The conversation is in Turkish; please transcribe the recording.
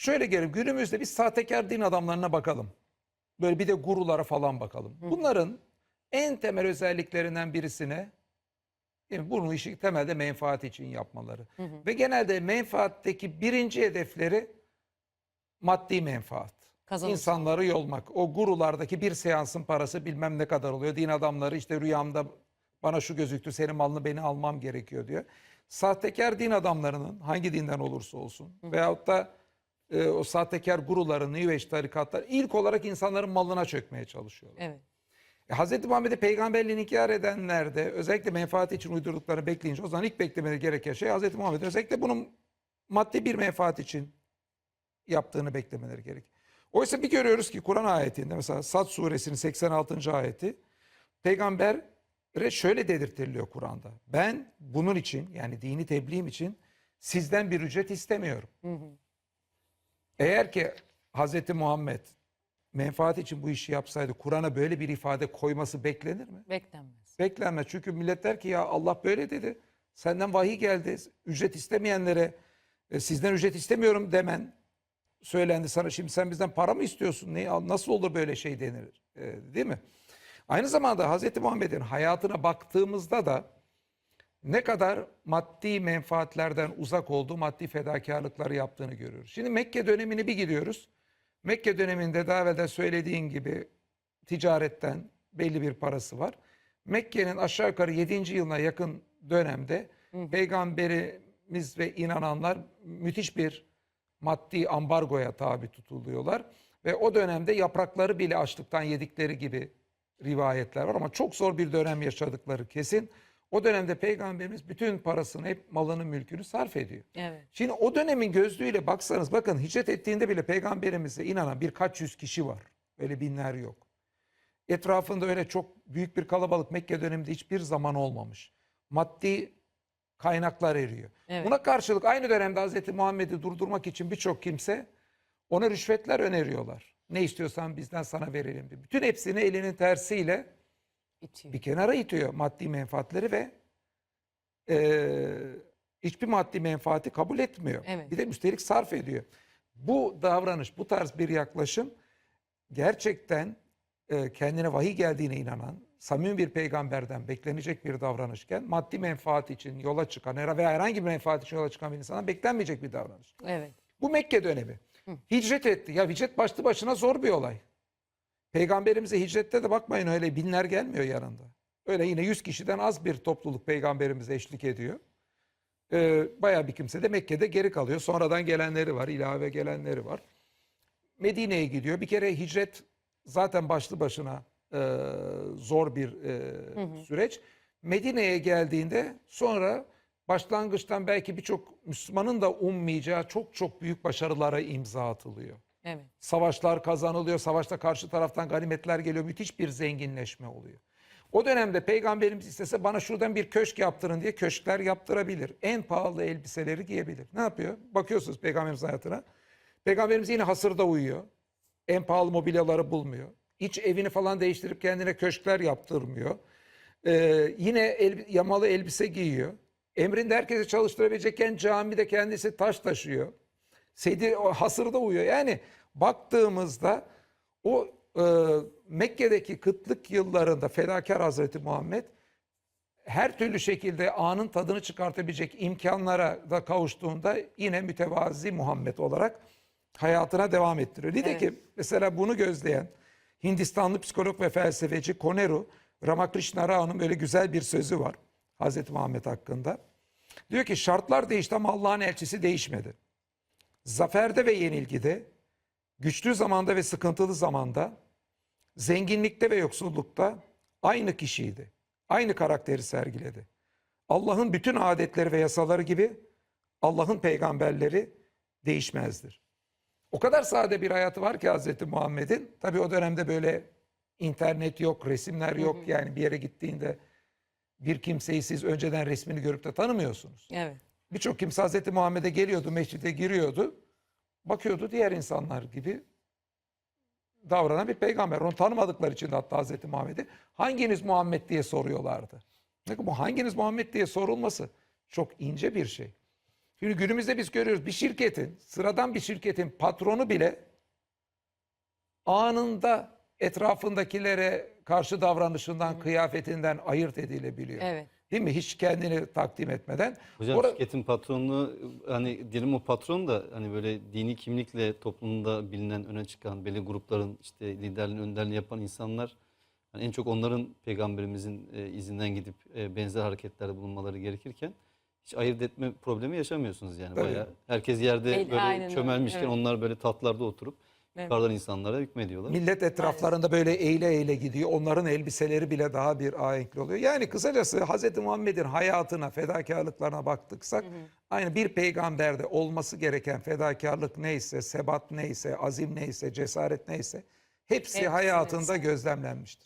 Şöyle gelin günümüzde biz sahtekar din adamlarına bakalım. Böyle bir de gurulara falan bakalım. Bunların en temel özelliklerinden birisine yani bunu işi temelde menfaat için yapmaları. Ve genelde menfaatteki birinci hedefleri maddi menfaat. Kazanım. İnsanları yolmak. O gurulardaki bir seansın parası bilmem ne kadar oluyor. Din adamları işte rüyamda bana şu gözüktü senin malını beni almam gerekiyor diyor. Sahtekar din adamlarının hangi dinden olursa olsun veyahut da e, o sahtekar guruların, New Age tarikatlar ilk olarak insanların malına çökmeye çalışıyorlar. Evet. E, Hz. Muhammed'e peygamberliğini inkar edenler de özellikle menfaati için uydurduklarını bekleyince o zaman ilk beklemeleri gereken şey Hz. Muhammed özellikle bunun maddi bir menfaat için yaptığını beklemeleri gerek. Oysa bir görüyoruz ki Kur'an ayetinde mesela Sad suresinin 86. ayeti peygambere şöyle dedirtiliyor Kur'an'da. Ben bunun için yani dini tebliğim için sizden bir ücret istemiyorum. Eğer ki Hz. Muhammed menfaat için bu işi yapsaydı Kur'an'a böyle bir ifade koyması beklenir mi? Beklenmez. Beklenmez. Çünkü millet der ki ya Allah böyle dedi. Senden vahiy geldi. Ücret istemeyenlere e, sizden ücret istemiyorum demen söylendi sana. Şimdi sen bizden para mı istiyorsun? Ne, nasıl olur böyle şey denir? E, değil mi? Aynı zamanda Hz. Muhammed'in hayatına baktığımızda da ne kadar maddi menfaatlerden uzak olduğu, maddi fedakarlıkları yaptığını görüyoruz. Şimdi Mekke dönemini bir gidiyoruz. Mekke döneminde daha evvel de söylediğin gibi ticaretten belli bir parası var. Mekke'nin aşağı yukarı 7. yılına yakın dönemde peygamberimiz ve inananlar müthiş bir maddi ambargoya tabi tutuluyorlar. Ve o dönemde yaprakları bile açlıktan yedikleri gibi rivayetler var ama çok zor bir dönem yaşadıkları kesin. O dönemde peygamberimiz bütün parasını hep malını mülkünü sarf ediyor. Evet. Şimdi o dönemin gözlüğüyle baksanız bakın hicret ettiğinde bile peygamberimize inanan birkaç yüz kişi var. Öyle binler yok. Etrafında öyle çok büyük bir kalabalık Mekke döneminde hiçbir zaman olmamış. Maddi kaynaklar eriyor. Evet. Buna karşılık aynı dönemde Hz. Muhammed'i durdurmak için birçok kimse ona rüşvetler öneriyorlar. Ne istiyorsan bizden sana verelim diye. Bütün hepsini elinin tersiyle İtiyor. bir kenara itiyor maddi menfaatleri ve eee, hiçbir maddi menfaati kabul etmiyor. Evet. Bir de üstelik sarf ediyor. Bu davranış, bu tarz bir yaklaşım gerçekten eee, kendine vahiy geldiğine inanan, samimi bir peygamberden beklenecek bir davranışken maddi menfaat için yola çıkan veya herhangi bir menfaat için yola çıkan bir insana beklenmeyecek bir davranış. Evet. Bu Mekke dönemi. Hicret etti. Ya hicret başlı başına zor bir olay. Peygamberimize hicrette de bakmayın öyle binler gelmiyor yanında. Öyle yine 100 kişiden az bir topluluk peygamberimize eşlik ediyor. Ee, bayağı bir kimse de Mekke'de geri kalıyor. Sonradan gelenleri var, ilave gelenleri var. Medine'ye gidiyor. Bir kere hicret zaten başlı başına e, zor bir e, süreç. Medine'ye geldiğinde sonra başlangıçtan belki birçok Müslümanın da ummayacağı çok çok büyük başarılara imza atılıyor. Evet. Savaşlar kazanılıyor, savaşta karşı taraftan ganimetler geliyor, müthiş bir zenginleşme oluyor. O dönemde peygamberimiz istese bana şuradan bir köşk yaptırın diye köşkler yaptırabilir. En pahalı elbiseleri giyebilir. Ne yapıyor? Bakıyorsunuz peygamberimiz hayatına. Peygamberimiz yine hasırda uyuyor. En pahalı mobilyaları bulmuyor. İç evini falan değiştirip kendine köşkler yaptırmıyor. Ee, yine el- yamalı elbise giyiyor. Emrinde herkesi çalıştırabilecekken camide kendisi taş taşıyor. Sedir o hasırda uyuyor. Yani baktığımızda o e, Mekke'deki kıtlık yıllarında fedakar Hazreti Muhammed her türlü şekilde anın tadını çıkartabilecek imkanlara da kavuştuğunda yine mütevazi Muhammed olarak hayatına devam ettiriyor. Nitekim mesela bunu gözleyen Hindistanlı psikolog ve felsefeci Koneru Ramakrishna Rao'nun böyle güzel bir sözü var Hazreti Muhammed hakkında. Diyor ki şartlar değişti ama Allah'ın elçisi değişmedi. Zaferde ve yenilgide, güçlü zamanda ve sıkıntılı zamanda, zenginlikte ve yoksullukta aynı kişiydi. Aynı karakteri sergiledi. Allah'ın bütün adetleri ve yasaları gibi Allah'ın peygamberleri değişmezdir. O kadar sade bir hayatı var ki Hazreti Muhammed'in. Tabii o dönemde böyle internet yok, resimler yok. Yani bir yere gittiğinde bir kimseyi siz önceden resmini görüp de tanımıyorsunuz. Evet. Birçok kimse Hazreti Muhammed'e geliyordu, mescide giriyordu. Bakıyordu diğer insanlar gibi davranan bir peygamber. Onu tanımadıkları için de hatta Hazreti Muhammed'i hanginiz Muhammed diye soruyorlardı. Ne bu hanginiz Muhammed diye sorulması çok ince bir şey. Şimdi günümüzde biz görüyoruz bir şirketin, sıradan bir şirketin patronu bile anında etrafındakilere karşı davranışından, kıyafetinden ayırt edilebiliyor. Evet. Değil mi? Hiç kendini takdim etmeden. Hocam Ora- şirketin patronluğu hani diyelim o patron da hani böyle dini kimlikle toplumda bilinen öne çıkan belli grupların işte liderliğini önderliğini yapan insanlar hani en çok onların peygamberimizin e, izinden gidip e, benzer hareketlerde bulunmaları gerekirken hiç ayırt etme problemi yaşamıyorsunuz yani Tabii. bayağı. Herkes yerde El- böyle aynen çömelmişken evet. onlar böyle tatlarda oturup. Yukarıdan insanlara hükmediyorlar. Millet etraflarında böyle eğile eğile gidiyor. Onların elbiseleri bile daha bir ahenkli oluyor. Yani kısacası Hz. Muhammed'in hayatına, fedakarlıklarına baktıksak aynı bir peygamberde olması gereken fedakarlık neyse, sebat neyse, azim neyse, cesaret neyse hepsi Hepsi hayatında gözlemlenmiştir.